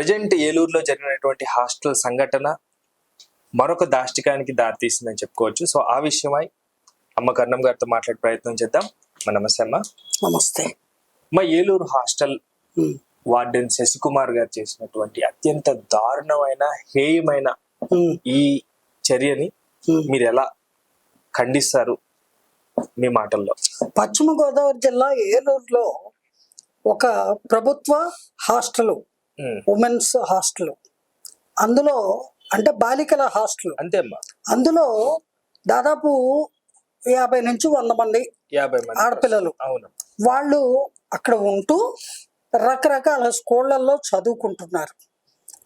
Present ఏలూరులో జరిగినటువంటి hostel సంఘటన మరొక దాష్టికానికి దారితీసిందని చెప్పుకోవచ్చు. సో ఆ విషయమై అమ్మ కర్ణం గారితో మాట్లాడే ప్రయత్నం చేద్దాం. మా నమస్తే అమ్మ. నమస్తే. మా ఏలూరు హాస్టల్ వార్డెన్ శశికుమార్ గారు చేసినటువంటి అత్యంత దారుణమైన హేయమైన ఈ చర్యని. మీరు ఎలా ఖండిస్తారు మీ మాటల్లో? పశ్చిమ గోదావరి జిల్లా ఏలూరులో ఒక ప్రభుత్వ హాస్టల్ ఉమెన్స్ హాస్టల్. అందులో అంటే బాలికల హాస్టల్. అంతే అందులో దాదాపు యాభై నుంచి వంద మంది యాభై మంది ఆడపిల్లలు. అవును. వాళ్ళు అక్కడ ఉంటూ రకరకాల స్కూళ్ళల్లో చదువుకుంటున్నారు.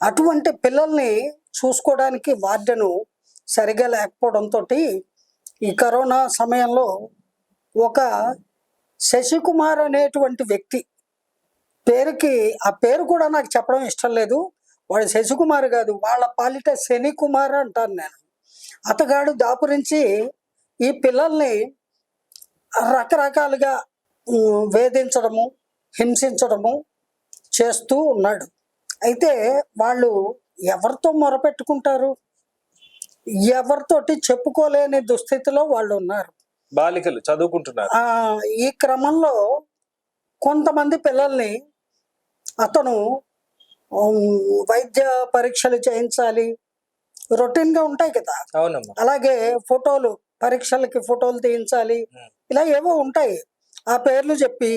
అటువంటి పిల్లల్ని చూసుకోవడానికి వార్డెను సరిగా లేకపోవడంతో ఈ కరోనా సమయంలో ఒక శశికుమార్ అనేటువంటి వ్యక్తి పేరుకి ఆ పేరు కూడా నాకు చెప్పడం ఇష్టం లేదు. వాడు శశికుమార్ కాదు వాళ్ళ పాలిట శని కుమార్ అంటాను నేను. అతగాడు దాపురించి ఈ పిల్లల్ని రకరకాలుగా వేధించడము హింసించడము చేస్తూ ఉన్నాడు. అయితే వాళ్ళు ఎవరితో మొరపెట్టుకుంటారు? ఎవరితోటి చెప్పుకోలేని దుస్థితిలో వాళ్ళు ఉన్నారు. బాలికలు చదువుకుంటున్నారు. ఈ క్రమంలో కొంతమంది పిల్లల్ని అతను వైద్య పరీక్షలు చేయించాలి. రొటీన్గా ఉంటాయి కదా. అలాగే ఫోటోలు పరీక్షలకి ఫోటోలు తీయించాలి. ఇలా ఏవో ఉంటాయి. ఆ పేర్లు చెప్పి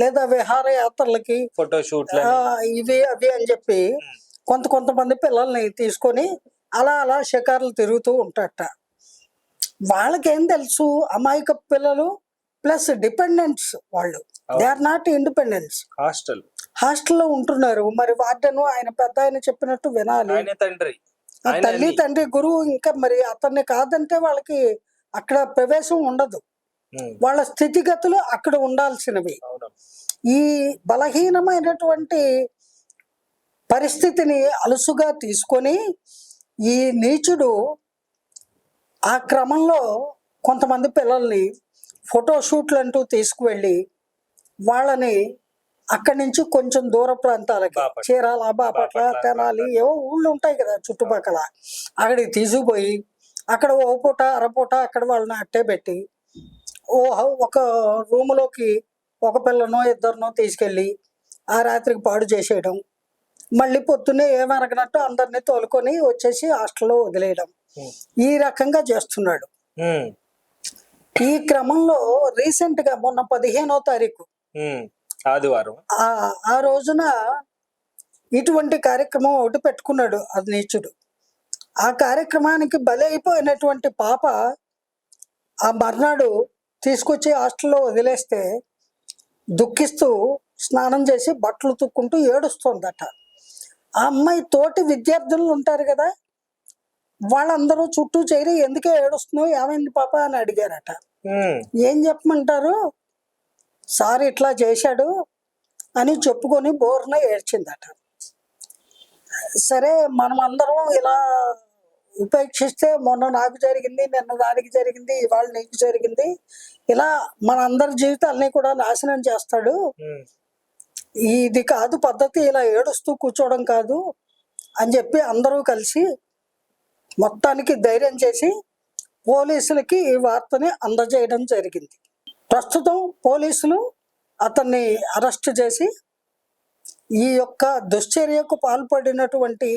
లేదా విహారయాత్రలకి ఫోటో షూట్లు ఆ, ఇవి అవి అని చెప్పి కొంత కొంతమంది పిల్లల్ని తీసుకొని అలా అలా షికారులు తిరుగుతూ ఉంటారట. వాళ్ళకేం తెలుసు? అమాయక పిల్లలు ప్లస్ డిపెండెంట్స్ వాళ్ళు. They are not independence hostel. హాస్టల్లో ఉంటున్నారు. మరి వార్డెను ఆయన పెద్ద ఆయన చెప్పినట్టు వినాలి. తండ్రి. తల్లి. తండ్రి గురువు ఇంకా మరి అతన్ని కాదంటే వాళ్ళకి అక్కడ ప్రవేశం ఉండదు. వాళ్ళ స్థితిగతులు అక్కడ ఉండాల్సినవి. ఈ బలహీనమైనటువంటి పరిస్థితిని అలుసుగా తీసుకొని ఈ నీచుడు ఆ క్రమంలో కొంతమంది పిల్లల్ని ఫోటో షూట్లు అంటూ తీసుకువెళ్ళి వాళ్ళని అక్కడి నుంచి కొంచెం దూర ప్రాంతాలకి. చీరాల బాపట్ల తెనాలి ఏవో ఊళ్ళు ఉంటాయి కదా చుట్టుపక్కల. అక్కడికి తీసుకుపోయి అక్కడ ఓ పూట అరపూట అక్కడ వాళ్ళని అట్టే పెట్టి ఓ ఒక రూములోకి ఒక పిల్లనో ఇద్దరినో తీసుకెళ్ళి ఆ రాత్రికి పాడు చేసేయడం. మళ్ళీ పొద్దున్నే ఏమరగనట్టు అందరినీ తోలుకొని వచ్చేసి హాస్టల్లో వదిలేయడం. ఈ రకంగా చేస్తున్నాడు. ఈ క్రమంలో రీసెంట్గా మొన్న పదిహేనో తారీఖు. ఆదివారం. ఆ ఆ రోజున ఇటువంటి కార్యక్రమం ఒకటి పెట్టుకున్నాడు అది నీచుడు. ఆ కార్యక్రమానికి బలైపోయినటువంటి పాప ఆ మర్నాడు తీసుకొచ్చి హాస్టల్లో వదిలేస్తే దుఃఖిస్తూ స్నానం చేసి బట్టలు తుక్కుంటూ ఏడుస్తోందట. ఆ అమ్మాయి తోటి విద్యార్థులు ఉంటారు కదా వాళ్ళందరూ చుట్టూ చేరి ఎందుకే ఏడుస్తున్నావు? ఏమైంది పాప అని అడిగారట. ఏం చెప్పమంటారు? సార్ ఇట్లా చేశాడు అని చెప్పుకొని బోర్న ఏడ్చిందట. సరే మనం అందరం ఇలా ఉపేక్షిస్తే మొన్న నాకు జరిగింది నిన్న దానికి జరిగింది ఇవాళ నీకు జరిగింది. ఇలా మన అందరి జీవితాలని కూడా నాశనం చేస్తాడు. ఇది కాదు పద్ధతి ఇలా ఏడుస్తూ కూర్చోవడం కాదు అని చెప్పి అందరూ కలిసి మొత్తానికి ధైర్యం చేసి పోలీసులకి ఈ వార్తని అందజేయడం జరిగింది. ప్రస్తుతం పోలీసులు అతన్ని అరెస్ట్ చేసి ఈ యొక్క దుశ్చర్యకు పాల్పడినటువంటి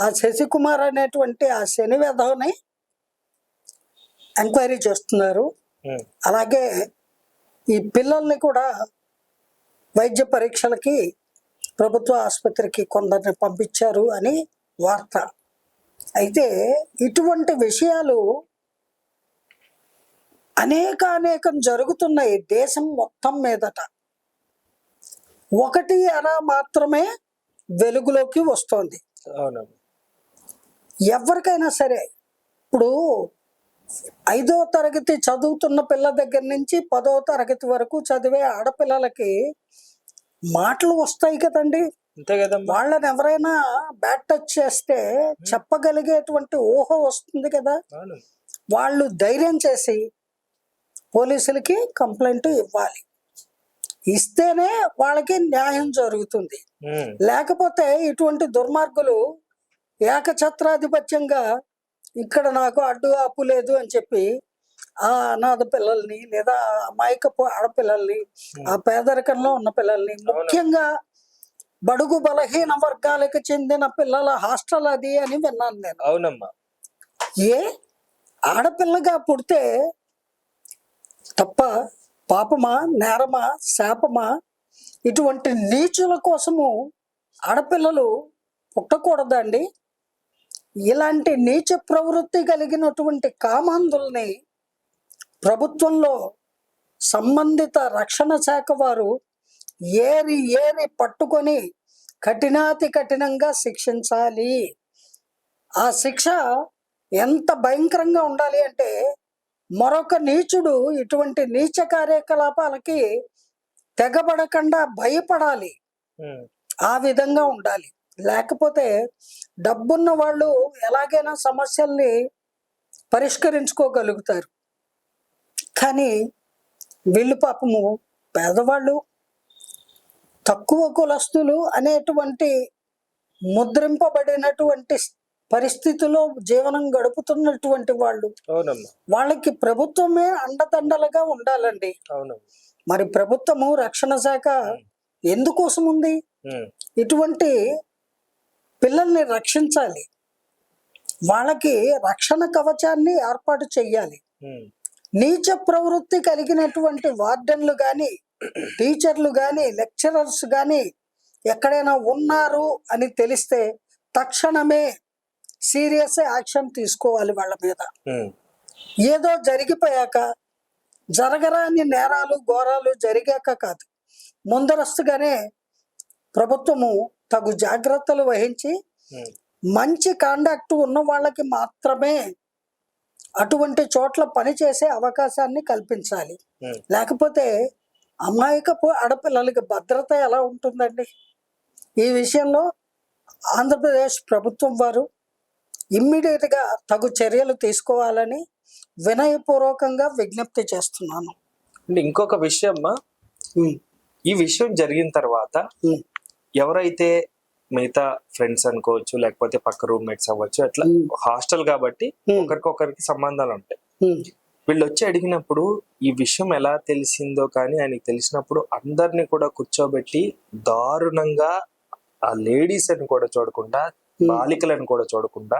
ఆ శశికుమార్ అనేటువంటి ఆ శని వెధవని ఎంక్వైరీ చేస్తున్నారు. ఉమ్. అలాగే ఈ పిల్లల్ని కూడా వైద్య పరీక్షలకి ప్రభుత్వ ఆసుపత్రికి కొందరిని పంపించారు అని వార్త. అయితే ఇటువంటి విషయాలు అనేక అనేకం జరుగుతున్నాయి దేశం మొత్తం మీదట. ఒకటి అర మాత్రమే వెలుగులోకి వస్తోంది. ఎవరికైనా సరే ఇప్పుడు ఐదో తరగతి చదువుతున్న పిల్ల దగ్గర నుంచి పదో తరగతి వరకు చదివే ఆడపిల్లలకి మాటలు వస్తాయి కదండి. అంతే కదమ్మా. వాళ్ళని ఎవరైనా బ్యాట్ టచ్ చేస్తే చెప్పగలిగేటువంటి ఊహ వస్తుంది కదా. వాళ్ళు ధైర్యం చేసి పోలీసులకి కంప్లైంట్ ఇవ్వాలి. ఇస్తేనే వాళ్ళకి న్యాయం జరుగుతుంది. లేకపోతే ఇటువంటి దుర్మార్గులు ఏకఛత్రాధిపత్యంగా ఇక్కడ నాకు అడ్డు అప్పు లేదు అని చెప్పి ఆ అనాథ పిల్లల్ని లేదా అమాయకపు ఆడపిల్లల్ని ఆ పేదరికంలో ఉన్న పిల్లల్ని ముఖ్యంగా బడుగు బలహీన వర్గాలకు చెందిన పిల్లల హాస్టల్ అది అని విన్నాను నేను. అవునమ్మా. ఏ? ఆడపిల్లగా పుడితే తప్ప పాపమా నేరమా శాపమా? ఇటువంటి నీచుల కోసము ఆడపిల్లలు పుట్టకూడదండి. ఇలాంటి నీచ ప్రవృత్తి కలిగినటువంటి కామాంధుల్ని ప్రభుత్వంలో సంబంధిత రక్షణ శాఖ వారు ఏరి ఏరి పట్టుకొని కఠినాతి కఠినంగా శిక్షించాలి. ఆ శిక్ష ఎంత భయంకరంగా ఉండాలి అంటే మరొక నీచుడు ఇటువంటి నీచ కార్యకలాపాలకి తెగబడకుండా భయపడాలి. ఆ విధంగా ఉండాలి. లేకపోతే డబ్బున్న వాళ్ళు ఎలాగైనా సమస్యల్ని పరిష్కరించుకోగలుగుతారు. కానీ వీళ్ళు పాపము పేదవాళ్ళు తక్కువ కులస్తులు అనేటువంటి ముద్రింపబడినటువంటి పరిస్థితిలో జీవనం గడుపుతున్నటువంటి వాళ్ళు వాళ్ళకి ప్రభుత్వమే అండదండలుగా ఉండాలండి. మరి ప్రభుత్వము రక్షణ శాఖ ఎందుకోసం ఉంది? ఇటువంటి పిల్లల్ని రక్షించాలి. వాళ్ళకి రక్షణ కవచాన్ని ఏర్పాటు చెయ్యాలి. నీచ ప్రవృత్తి కలిగినటువంటి వార్డెన్లు కానీ టీచర్లు కానీ లెక్చరర్స్ కానీ ఎక్కడైనా ఉన్నారు అని తెలిస్తే తక్షణమే సీరియస్ యాక్షన్ తీసుకోవాలి వాళ్ళ మీద. ఏదో జరిగిపోయాక జరగరాని నేరాలు ఘోరాలు జరిగాక కాదు. ముందరస్తుగానే ప్రభుత్వము తగు జాగ్రత్తలు వహించి మంచి కాండక్ట్ ఉన్న వాళ్ళకి మాత్రమే అటువంటి చోట్ల పనిచేసే అవకాశాన్ని కల్పించాలి. లేకపోతే అమాయకపు ఆడపిల్లలకి భద్రత ఎలా ఉంటుందండి? ఈ విషయంలో ఆంధ్రప్రదేశ్ ప్రభుత్వం వారు ఇమ్మీడియట్గా తగు చర్యలు తీసుకోవాలని వినయపూర్వకంగా విజ్ఞప్తి చేస్తున్నాను. అంటే ఇంకొక విషయం ఈ విషయం జరిగిన తర్వాత ఎవరైతే మిగతా ఫ్రెండ్స్ అనుకోవచ్చు లేకపోతే పక్క రూమ్మేట్స్ అవ్వచ్చు అట్లా హాస్టల్ కాబట్టి ఒకరికొకరికి సంబంధాలు ఉంటాయి. వీళ్ళు వచ్చి అడిగినప్పుడు ఈ విషయం ఎలా తెలిసిందో కానీ ఆయనకి తెలిసినప్పుడు అందరినీ కూడా కూర్చోబెట్టి దారుణంగా ఆ లేడీస్ అని కూడా చూడకుండా బాలికలను కూడా చూడకుండా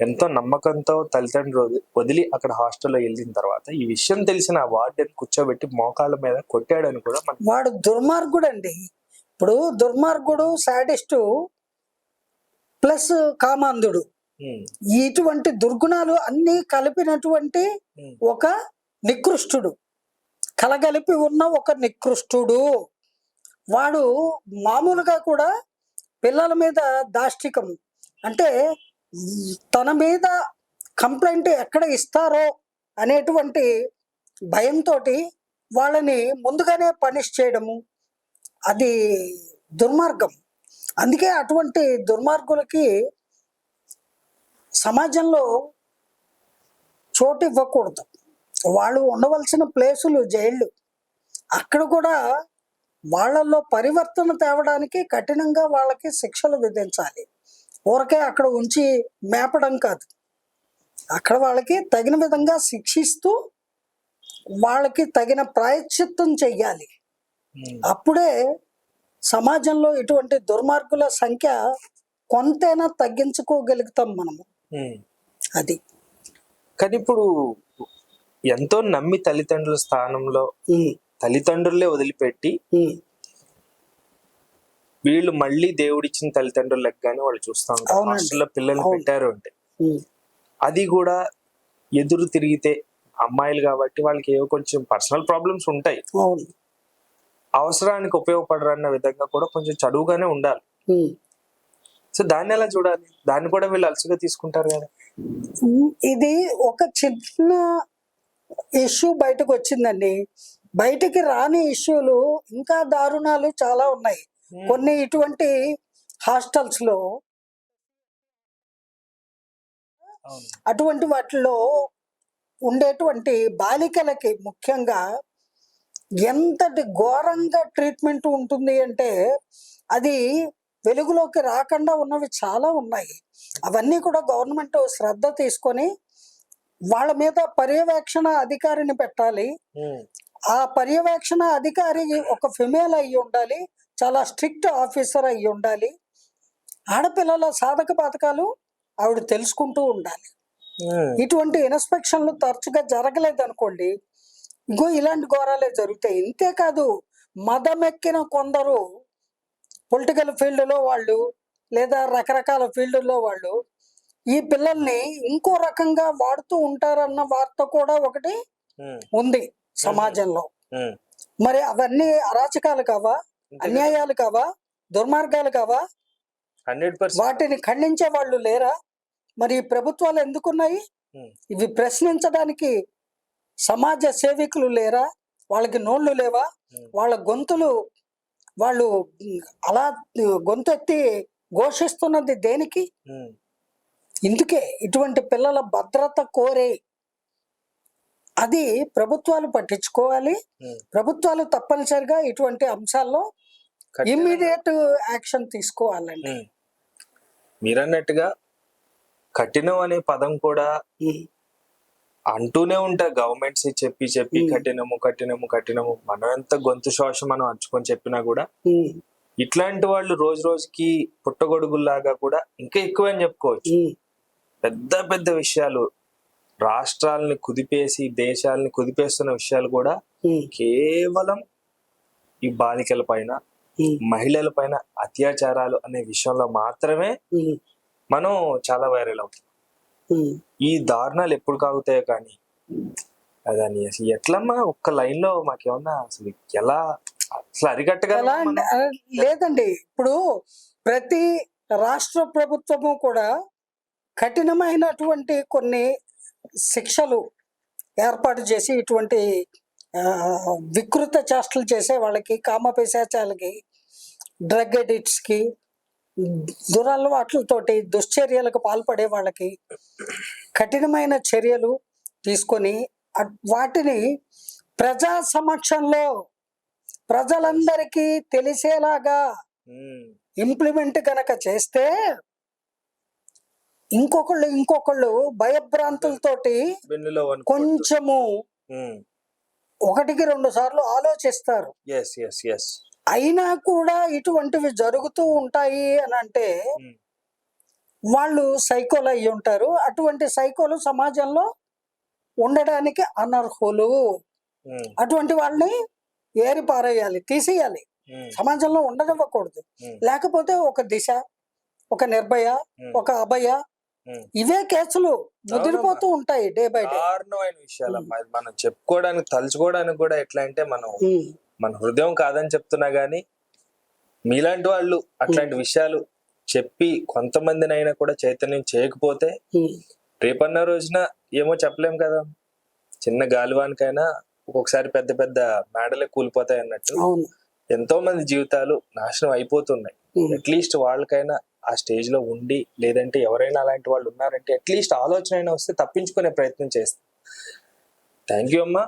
ఎంతో నమ్మకంతో తల్లిదండ్రులు వది- వదిలి అక్కడ హాస్టల్లో వెళ్ళిన తర్వాత ఈ విషయం తెలిసిన ఆ వార్డెన్ కూర్చోబెట్టి మోకాళ్ళ మీద కొట్టాడని కూడా మనం వాడు దుర్మార్గుడు అండి ఇప్పుడు దుర్మార్గుడు సాడిస్టు ప్లస్ కామాంధుడు. ఇటువంటి దుర్గుణాలు అన్నీ కలిపినటువంటి ఒక నికృష్టుడు. కలగలిపి ఉన్న ఒక నికృష్టుడు. వాడు మామూలుగా కూడా పిల్లల మీద దాష్టికం. అంటే తన మీద కంప్లైంట్ ఎక్కడ ఇస్తారో అనేటువంటి భయంతో వాళ్ళని ముందుగానే పనిష్ చేయడము అది దుర్మార్గం. అందుకే అటువంటి దుర్మార్గులకి సమాజంలో చోటు ఇవ్వకూడదు వాళ్ళు ఉండవలసిన ప్లేసులు జైళ్ళు అక్కడ కూడా వాళ్ళల్లో పరివర్తన తేవడానికి కఠినంగా వాళ్ళకి శిక్షలు విధించాలి. ఊరకే అక్కడ ఉంచి మేపడం కాదు. అక్కడ వాళ్ళకి తగిన విధంగా శిక్షిస్తూ వాళ్ళకి తగిన ప్రాయశ్చిత్తం చెయ్యాలి. అప్పుడే సమాజంలో ఇటువంటి దుర్మార్గుల సంఖ్య కొంతైనా తగ్గించుకోగలుగుతాం మనము. అది. కానీ ఇప్పుడు ఎంతో నమ్మి తల్లిదండ్రుల స్థానంలో తల్లిదండ్రులే వదిలిపెట్టి వీళ్ళు మళ్ళీ దేవుడిచ్చిన తల్లిదండ్రులు లెక్కగానే వాళ్ళు చూస్తా ఉంటారు. హాస్టల్లో పిల్లల్ని అవును. పెట్టారు అంటే. అది కూడా ఎదురు తిరిగితే అమ్మాయిలు కాబట్టి వాళ్ళకి ఏవో కొంచెం పర్సనల్ ప్రాబ్లమ్స్ ఉంటాయి. అవసరానికి ఉపయోగపడరన్న విధంగా కూడా కొంచెం చదువుగానే ఉండాలి. సో దాన్ని ఎలా చూడాలి? దాన్ని కూడా వీళ్ళు అలసిగా తీసుకుంటారు కదా. ఇది ఒక చిన్న ఇష్యూ బయటకు వచ్చిందండి. బయటికి రాని ఇష్యూలు ఇంకా దారుణాలు చాలా ఉన్నాయి. కొన్ని ఇటువంటి హాస్టల్స్లో. అటువంటి వాటిలో ఉండేటువంటి బాలికలకి ముఖ్యంగా ఎంతటి ఘోరంగా ట్రీట్మెంట్ ఉంటుంది అంటే అది వెలుగులోకి రాకుండా ఉన్నవి చాలా ఉన్నాయి. అవన్నీ కూడా గవర్నమెంట్ శ్రద్ధ తీసుకొని వాళ్ళ మీద పర్యవేక్షణ అధికారిని పెట్టాలి. ఆ పర్యవేక్షణ అధికారి ఒక ఫిమేల్ అయి ఉండాలి. చాలా స్ట్రిక్ట్ ఆఫీసర్ అయి ఉండాలి. ఆడపిల్లల సాధక పథకాలు ఆవిడ తెలుసుకుంటూ ఉండాలి. ఇటువంటి ఇన్స్పెక్షన్లు తరచుగా జరగలేదు అనుకోండి ఇంకో ఇలాంటి ఘోరాలే జరుగుతాయి. ఇంతేకాదు మదమెక్కిన కొందరు పొలిటికల్ ఫీల్డ్లో వాళ్ళు లేదా రకరకాల ఫీల్డ్లో వాళ్ళు ఈ పిల్లల్ని ఇంకో రకంగా వాడుతూ ఉంటారన్న వార్త కూడా ఒకటి ఉంది సమాజంలో. మరి అవన్నీ అరాచకాలు కావా? అన్యాయాలు కావా? దుర్మార్గాలు కావా? వాటిని ఖండించే వాళ్ళు లేరా? మరి ఈ ప్రభుత్వాలు ఎందుకున్నాయి. ఇవి ప్రశ్నించడానికి సమాజ సేవికులు లేరా? వాళ్ళకి నోళ్ళు లేవా. వాళ్ళ గొంతులు వాళ్ళు అలా గొంతెత్తి ఘోషిస్తున్నది దేనికి ఇందుకే ఇటువంటి పిల్లల భద్రత కోరే అది ప్రభుత్వాలు పట్టించుకోవాలి. ప్రభుత్వాలు తప్పనిసరిగా ఇటువంటి అంశాల్లో. ఇమ్మీడియట్ యాక్షన్ తీసుకోవాలండి. మీరన్నట్టుగా కఠినం అనే పదం కూడా అంటూనే ఉంటారు గవర్నమెంట్స్ చెప్పి చెప్పి. కఠినము కఠినము కఠినము. మనం ఎంత గొంతు శ్వాస మనం అరుచుకొని చెప్పినా కూడా ఇట్లాంటి వాళ్ళు రోజు రోజుకి పుట్టగొడుగుల్లాగా కూడా ఇంకా ఎక్కువ అని చెప్పుకోవచ్చు పెద్ద పెద్ద విషయాలు రాష్ట్రాలని కుదిపేసి దేశాలని కుదిపేస్తున్న విషయాలు కూడా కేవలం ఈ బాలికల పైన మహిళల పైన అత్యాచారాలు అనే విషయంలో మాత్రమే మనం చాలా వైరల్ అవుతాం. ఈ దారుణాలు ఎప్పుడు కాగుతాయో కానీ అదని అసలు ఎట్లమ్మా ఒక్క లైన్లో మాకేమన్నా అసలు ఎలా అసలు ఆ, లేదండి. ఇప్పుడు ప్రతి రాష్ట్ర ప్రభుత్వము కూడా కఠినమైనటువంటి కొన్ని శిక్షలు ఏర్పాటు చేసి ఇటువంటి వికృత చేష్టలు చేసే వాళ్ళకి కామ పిశాచాలకి డ్రగ్కి దురలవాట్లతోటి దుశ్చర్యలకు పాల్పడే వాళ్ళకి కఠినమైన చర్యలు తీసుకొని వాటిని ప్రజా సమక్షంలో ప్రజలందరికీ తెలిసేలాగా ఇంప్లిమెంట్ కనుక చేస్తే ఇంకొకళ్ళు ఇంకొకళ్ళు భయభ్రాంతులతోటి కొంచెము ఒకటికి రెండు సార్లు ఆలోచిస్తారు. ఎస్ ఎస్ ఎస్ అయినా కూడా ఇటువంటివి జరుగుతూ ఉంటాయి అని అంటే వాళ్ళు సైకోలు అయి ఉంటారు. అటువంటి సైకోలు సమాజంలో ఉండడానికి అనర్హులు. అటువంటి వాళ్ళని ఏరి పారేయాలి తీసేయాలి. సమాజంలో ఉండనివ్వకూడదు. లేకపోతే ఒక దిశ ఒక నిర్భయ ఒక అభయ ఇవే కేసులు ముదిరిపోతూ ఉంటాయి డే బై డే. విషయాలు మనం చెప్పుకోవడానికి తలుచుకోవడానికి కూడా ఎట్లా అంటే మనం మన హృదయం కాదని చెప్తున్నా గానీ మీలాంటి వాళ్ళు అట్లాంటి విషయాలు చెప్పి కొంతమందినైనా కూడా చైతన్యం చేయకపోతే రేపన్న రోజున ఏమో చెప్పలేం కదా. చిన్న గాలివానికైనా ఒక్కొక్కసారి పెద్ద పెద్ద మేడలే కూలిపోతాయి అన్నట్టు ఎంతో మంది జీవితాలు నాశనం అయిపోతున్నాయి. అట్లీస్ట్ వాళ్ళకైనా ఆ స్టేజ్లో ఉండి లేదంటే ఎవరైనా అలాంటి వాళ్ళు ఉన్నారంటే అట్లీస్ట్ ఆలోచన అయినా వస్తే తప్పించుకునే ప్రయత్నం చేస్తాం. థ్యాంక్ యూ అమ్మా.